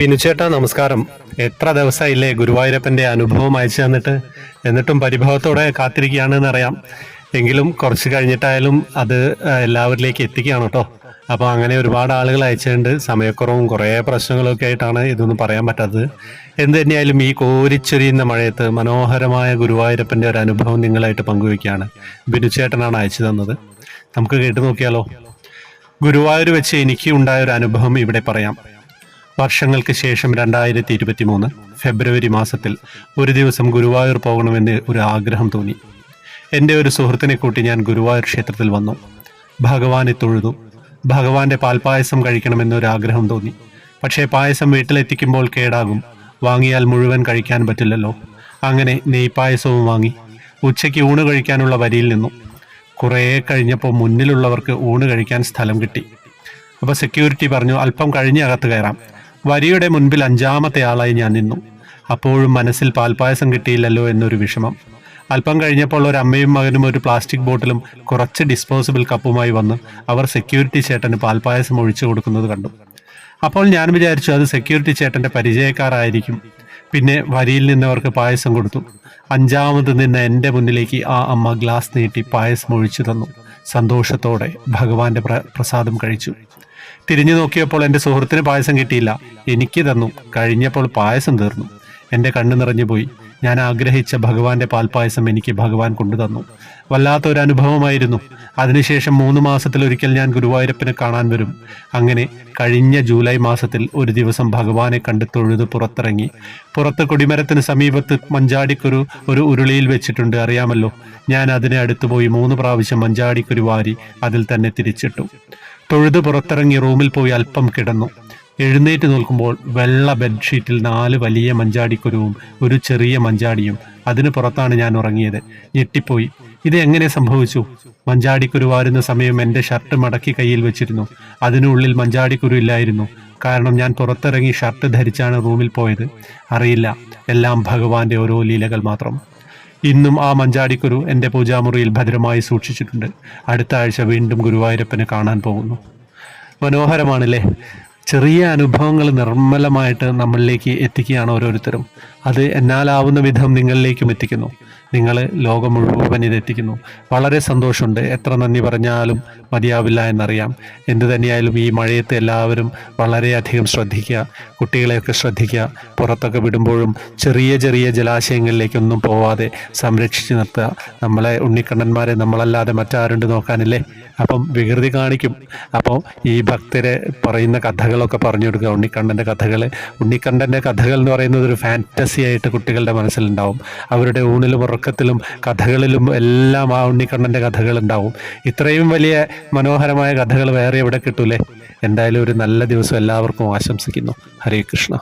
പിനുചേട്ടാ നമസ്കാരം. എത്ര ദിവസമായില്ലേ ഗുരുവായൂരപ്പന്റെ അനുഭവം അയച്ചു തന്നിട്ട്? എന്നിട്ടും പരിഭവത്തോടെ കാത്തിരിക്കുകയാണെന്ന് അറിയാം. എങ്കിലും കുറച്ച് കഴിഞ്ഞിട്ടായാലും അത് എല്ലാവരിലേക്ക് എത്തിക്കുകയാണ് കേട്ടോ. അപ്പോൾ അങ്ങനെ ഒരുപാട് ആളുകൾ അയച്ചിട്ടുണ്ട്. സമയക്കുറവും കുറേ പ്രശ്നങ്ങളൊക്കെ ആയിട്ടാണ് ഇതൊന്നും പറയാൻ പറ്റാത്തത്. എന്ത് തന്നെയായാലും ഈ കോരിച്ചൊരിയുന്ന മഴയത്ത് മനോഹരമായ ഗുരുവായൂരപ്പന്റെ ഒരു അനുഭവം നിങ്ങളായിട്ട് പങ്കുവയ്ക്കുകയാണ്. ബിനുചേട്ടനാണ് അയച്ചു തന്നത്. നമുക്ക് കേട്ടു നോക്കിയാലോ? ഗുരുവായൂർ വെച്ച് എനിക്ക് ഉണ്ടായ ഒരു അനുഭവം ഇവിടെ പറയാം. വർഷങ്ങൾക്ക് ശേഷം രണ്ടായിരത്തി ഇരുപത്തി മൂന്ന് ഫെബ്രുവരി മാസത്തിൽ ഒരു ദിവസം ഗുരുവായൂർ പോകണമെന്ന് ഒരു ആഗ്രഹം തോന്നി. എന്റെ ഒരു സുഹൃത്തിനെ കൂട്ടി ഞാൻ ഗുരുവായൂർ ക്ഷേത്രത്തിൽ വന്നു. ഭഗവാനെ തൊഴുതു. ഭഗവാന്റെ പാൽപ്പായസം കഴിക്കണമെന്നൊരു ആഗ്രഹം തോന്നി. പക്ഷേ പായസം വീട്ടിലെത്തിക്കുമ്പോൾ കേടാകും. വാങ്ങിയാൽ മുഴുവൻ കഴിക്കാൻ പറ്റില്ലല്ലോ. അങ്ങനെ നെയ്പായസവും വാങ്ങി. ഉച്ചയ്ക്ക് ഊണ് കഴിക്കാനുള്ള വരിയിൽ നിന്നു. കുറേ കഴിഞ്ഞപ്പോൾ മുന്നിലുള്ളവർക്ക് ഊണ് കഴിക്കാൻ സ്ഥലം കിട്ടി. അപ്പോൾ സെക്യൂരിറ്റി പറഞ്ഞു അല്പം കഴിഞ്ഞ് അകത്ത് കയറാം. വരിയുടെ മുൻപിൽ അഞ്ചാമത്തെ ആളായി ഞാൻ നിന്നു. അപ്പോഴും മനസ്സിൽ പാൽപായസം കിട്ടിയില്ലല്ലോ എന്നൊരു വിഷമം. അല്പം കഴിഞ്ഞപ്പോൾ ഒരു അമ്മയും മകനും ഒരു പ്ലാസ്റ്റിക് ബോട്ടിലും കുറച്ച് ഡിസ്പോസിബിൾ കപ്പുമായി വന്ന് അവർ സെക്യൂരിറ്റി ചേട്ടന് പാൽപായസം ഒഴിച്ചു കൊടുക്കുന്നത് കണ്ടു. അപ്പോൾ ഞാൻ വിചാരിച്ചു അത് സെക്യൂരിറ്റി ചേട്ടന്റെ പരിചയക്കാരായിരിക്കും. പിന്നെ വരിയിൽ നിന്നവർക്ക് പായസം കൊടുത്തു. അഞ്ചാമത് നിന്ന് എന്റെ മുന്നിലേക്ക് ആ അമ്മ ഗ്ലാസ് നീട്ടി പായസം ഒഴിച്ചു തന്നു. സന്തോഷത്തോടെ ഭഗവാന്റെ പ്രസാദം കഴിച്ചു. തിരിഞ്ഞു നോക്കിയപ്പോൾ എന്റെ സുഹൃത്തിന് പായസം കിട്ടിയില്ല. എനിക്ക് തന്നു. കഴിഞ്ഞപ്പോൾ പായസം തീർന്നു. എന്റെ കണ്ണു നിറഞ്ഞു പോയി. ഞാൻ ആഗ്രഹിച്ച ഭഗവാന്റെ പാൽപായസം എനിക്ക് ഭഗവാൻ കൊണ്ടുതന്നു വല്ലാത്തൊരു അനുഭവമായിരുന്നു. അതിനുശേഷം മൂന്ന് മാസത്തിലൊരിക്കൽ ഞാൻ ഗുരുവായൂരപ്പനെ കാണാൻ വരും. അങ്ങനെ കഴിഞ്ഞ ജൂലൈ മാസത്തിൽ ഒരു ദിവസം ഭഗവാനെ കണ്ട് തൊഴുത് പുറത്തിറങ്ങി. പുറത്ത് കൊടിമരത്തിന് സമീപത്ത് മഞ്ചാടിക്കുരു ഒരു ഉരുളിയിൽ വെച്ചിട്ടുണ്ട്. അറിയാമല്ലോ? ഞാൻ അതിനെ അടുത്തുപോയി മൂന്ന് പ്രാവശ്യം മഞ്ചാടിക്കുരു വാരി അതിൽ തന്നെ തിരിച്ചിട്ടു. തൊഴുത് പുറത്തിറങ്ങി റൂമിൽ പോയി അല്പം കിടന്നു. എഴുന്നേറ്റ് നോക്കുമ്പോൾ വെള്ള ബെഡ്ഷീറ്റിൽ നാല് വലിയ മഞ്ചാടിക്കുരുവും ഒരു ചെറിയ മഞ്ചാടിയും. അതിന് പുറത്താണ് ഞാൻ ഉറങ്ങിയത്. ഞെട്ടിപ്പോയി. ഇത് എങ്ങനെ സംഭവിച്ചു? മഞ്ചാടിക്കുരു വാരുന്ന സമയം എന്റെ ഷർട്ട് മടക്കി കയ്യിൽ വെച്ചിരുന്നു. അതിനുള്ളിൽ മഞ്ചാടിക്കുരു ഇല്ലായിരുന്നു. കാരണം ഞാൻ പുറത്തിറങ്ങി ഷർട്ട് ധരിച്ചാണ് റൂമിൽ പോയത്. അറിയില്ല. എല്ലാം ഭഗവാന്റെ ഓരോ ലീലകൾ മാത്രം. ഇന്നും ആ മഞ്ചാടിക്കുരു എന്റെ പൂജാമുറിയിൽ ഭദ്രമായി സൂക്ഷിച്ചിട്ടുണ്ട്. അടുത്ത ആഴ്ച വീണ്ടും ഗുരുവായൂരപ്പനെ കാണാൻ പോകുന്നു. മനോഹരമാണല്ലേ? ചെറിയ അനുഭവങ്ങൾ നിർമ്മലമായിട്ട് നമ്മളിലേക്ക് എത്തിക്കുകയാണ് ഓരോരുത്തരും. അത് എന്നാലാവുന്ന വിധം നിങ്ങളിലേക്കും എത്തിക്കുന്നു. നിങ്ങൾ ലോകം മുഴുവൻ ഇതെത്തിക്കുന്നു വളരെ സന്തോഷമുണ്ട്. എത്ര നന്ദി പറഞ്ഞാലും മതിയാവില്ല എന്നറിയാം. എന്തു തന്നെയായാലും ഈ മഴയത്ത് എല്ലാവരും വളരെയധികം ശ്രദ്ധിക്കുക കുട്ടികളെയൊക്കെ ശ്രദ്ധിക്കുക. പുറത്തൊക്കെ വിടുമ്പോഴും ചെറിയ ചെറിയ ജലാശയങ്ങളിലേക്കൊന്നും പോവാതെ സംരക്ഷിച്ച് നിർത്തുക. നമ്മളെ ഉണ്ണിക്കണ്ണന്മാരെ നമ്മളല്ലാതെ മറ്റാരുണ്ട് നോക്കാനില്ലേ? അപ്പം വികൃതി കാണിക്കും. അപ്പോൾ ഈ ഭക്തരെ പറയുന്ന കഥകളൊക്കെ പറഞ്ഞു കൊടുക്കുക. ഉണ്ണിക്കണ്ണന്റെ കഥകൾ ഉണ്ണിക്കണ്ണന്റെ കഥകൾ എന്ന് പറയുന്നത് ഒരു ഫാന്റസി ആയിട്ട് കുട്ടികളുടെ മനസ്സിലുണ്ടാവും. അവരുടെ ഊണിലും ഉറക്കത്തിലും കഥകളിലും എല്ലാം ആ ഉണ്ണിക്കണ്ണന്റെ കഥകൾ ഉണ്ടാവും. ഇത്രയും വലിയ മനോഹരമായ കഥകൾ വേറെ എവിടെ കിട്ടൂലേ? എന്തായാലും ഒരു നല്ല ദിവസം എല്ലാവർക്കും ആശംസിക്കുന്നു. ഹരേ കൃഷ്ണ.